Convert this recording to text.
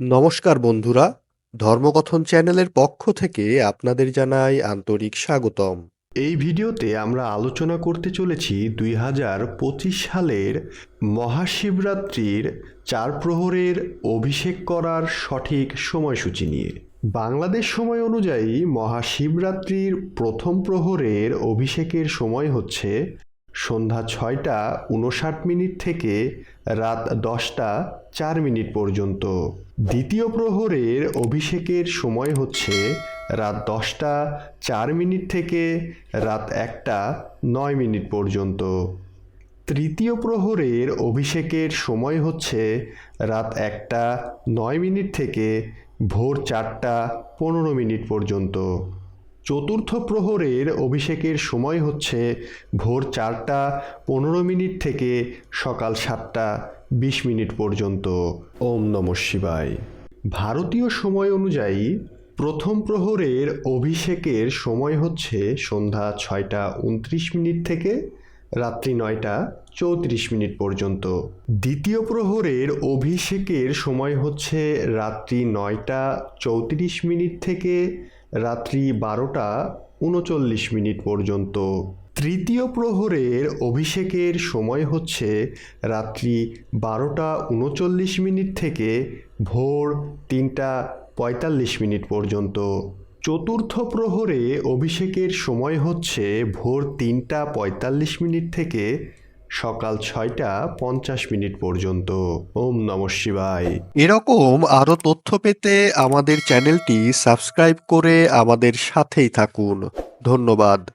নমস্কার বন্ধুরা, ধর্মকথন চ্যানেলের পক্ষ থেকে আপনাদের জানাই আন্তরিক স্বাগতম। এই ভিডিওতে আমরা আলোচনা করতে চলেছি দুই হাজার পঁচিশ সালের মহাশিবরাত্রির চার প্রহরের অভিষেক করার সঠিক সময়সূচি নিয়ে। বাংলাদেশ সময় অনুযায়ী মহাশিবরাত্রির প্রথম প্রহরের অভিষেকের সময় হচ্ছে সন্ধ্যা ছয়টা উনষাট মিনিট থেকে রাত দশটা চার মিনিট পর্যন্ত। দ্বিতীয় প্রহরের অভিষেকের সময় হচ্ছে রাত দশটা চার মিনিট থেকে রাত একটা নয় মিনিট পর্যন্ত। তৃতীয় প্রহরের অভিষেকের সময় হচ্ছে রাত একটা নয় মিনিট থেকে ভোর চারটা পনেরো মিনিট পর্যন্ত। চতুর্থ প্রহরের অভিষেকের সময় হচ্ছে ভোর চারটা পনেরো মিনিট থেকে সকাল সাতটা বিশ মিনিট পর্যন্ত। ওম নম শিবায়। ভারতীয় সময় অনুযায়ী প্রথম প্রহরের অভিষেকের সময় হচ্ছে সন্ধ্যা ছয়টা উনত্রিশ মিনিট থেকে রাত্রি নয়টা চৌত্রিশ মিনিট পর্যন্ত। দ্বিতীয় প্রহরের অভিষেকের সময় হচ্ছে রাত্রি নয়টা চৌত্রিশ মিনিট থেকে রাত্রি বারোটা উনচল্লিশ মিনিট পর্যন্ত। তৃতীয় প্রহরের অভিষেকের সময় হচ্ছে রাত্রি বারোটা উনচল্লিশ মিনিট থেকে ভোর তিনটা পঁয়তাল্লিশ মিনিট পর্যন্ত। চতুর্থ প্রহরে অভিষেকের সময় হচ্ছে ভোর তিনটা পঁয়তাল্লিশ মিনিট থেকে সকাল ছয়টা পঞ্চাশ মিনিট পর্যন্ত। ওম নম শিবায়। এরকম আরও তথ্য পেতে আমাদের চ্যানেলটি সাবস্ক্রাইব করে আমাদের সাথেই থাকুন। ধন্যবাদ।